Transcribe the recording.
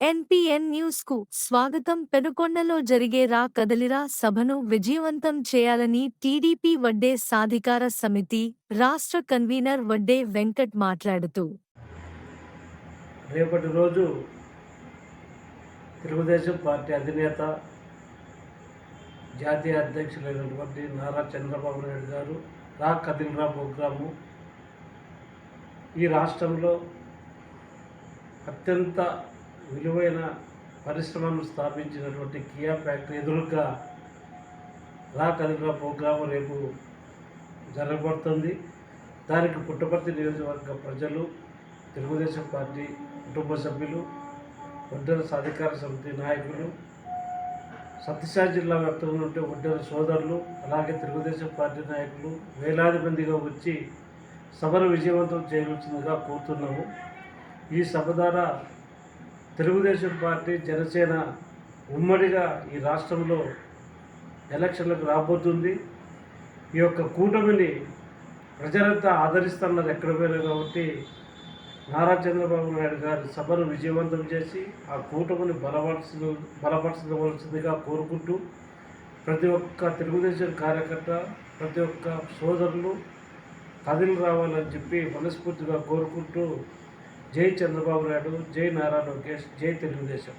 NPN న్యూస్కు స్వాగతం. పెనుకొండలో జరిగే రా కదలిరా సభను విజయవంతం చేయాలని టీడీపీ వడ్డే సాధికార సమితి రాష్ట్ర కన్వీనర్ వడ్డే వెంకట్ మాట్లాడుతూ రేపటి రోజు తెలుగుదేశం పార్టీ అధినేత జాతీయ అధ్యక్షులైనటువంటి నారా చంద్రబాబు నాయుడు గారు రా కదిలిరా ప్రోగ్రాము ఈ రాష్ట్రంలో అత్యంత విలువైన పరిశ్రమను స్థాపించినటువంటి కియా ఫ్యాక్టరీ ఎదురుగా రా కదిల్రా ప్రోగ్రాము రేపు జరగబడుతుంది. దానికి పుట్టపర్తి నియోజకవర్గ ప్రజలు తెలుగుదేశం పార్టీ కుటుంబ సభ్యులు ఒడ్డర సాధికార సమితి నాయకులు సత్యసాయి జిల్లా వ్యాప్తంగా ఉంటే ఒడ్డర సోదరులు అలాగే తెలుగుదేశం పార్టీ నాయకులు వేలాది మందిగా వచ్చి సభను విజయవంతం చేయవలసిందిగా కోరుతున్నాము. ఈ సభ ద్వారా తెలుగుదేశం పార్టీ జనసేన ఉమ్మడిగా ఈ రాష్ట్రంలో ఎలక్షన్లకు రాబోతుంది. ఈ యొక్క కూటమిని ప్రజలంతా ఆదరిస్తున్నారు ఎక్కడ పోయినా కాబట్టి. నారా చంద్రబాబు నాయుడు గారి సభను విజయవంతం చేసి ఆ కూటమిని బలపరచ బలపరచవలసిందిగా కోరుకుంటూ ప్రతి ఒక్క తెలుగుదేశం కార్యకర్త ప్రతి ఒక్క సోదరులు కదిలి రావాలని చెప్పి మనస్ఫూర్తిగా కోరుకుంటూ జై చంద్రబాబు నాయుడు జై నారా లోకేష్ జై తెలుగుదేశం.